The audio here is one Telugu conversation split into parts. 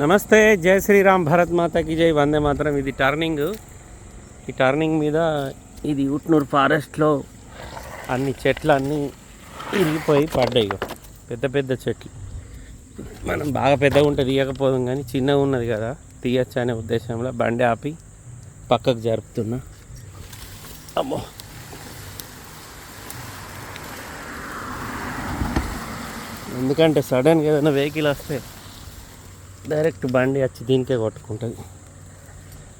నమస్తే జై శ్రీరామ్ భరత్ మాతకి జై. వందే మాత్రం. ఇది టర్నింగ్. ఈ టర్నింగ్ మీద ఇది ఉట్నూరు ఫారెస్ట్లో అన్ని చెట్లు అన్నీ ఇరిగిపోయి పడ్డాయి. పెద్ద పెద్ద చెట్లు. మనం బాగా పెద్దగా ఉంటే తీయకపోదాం కానీ చిన్నగా ఉన్నది కదా. తీయచ్చు అనే ఉద్దేశంలో బండి ఆపి పక్కకు జరుపుతున్నా. అమ్మో. ఎందుకంటే సడన్గా ఏదైనా వెహికల్ వస్తే డైరెక్ట్ బండి వచ్చి దీనికే కొట్టుకుంటుంది.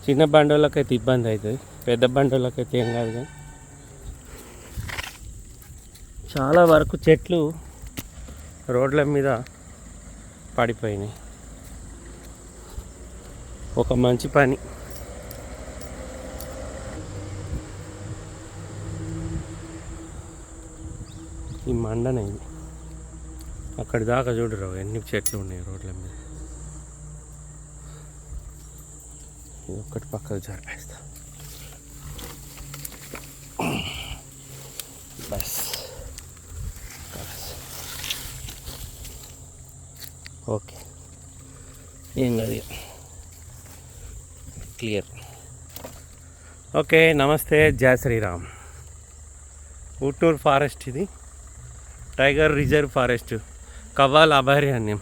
చిన్న బండి ఇబ్బంది అవుతుంది. పెద్ద బండి ఏం కాదు కానీ. చాలా వరకు చెట్లు రోడ్ల మీద పడిపోయినాయి. ఒక మంచి పని. ఈ మండనైంది అక్కడి దాకా చూడరు ఎన్ని చెట్లు ఉన్నాయి రోడ్ల మీద. ఇది ఒక్కటి పక్కకు జరిపేస్తా. బస్. ఓకే. ఏం కాదు clear. Okay namaste Jaya Shriram. Uturu forest ఇది. Tiger reserve forest. కవ్వాల్ అభయారణ్యం.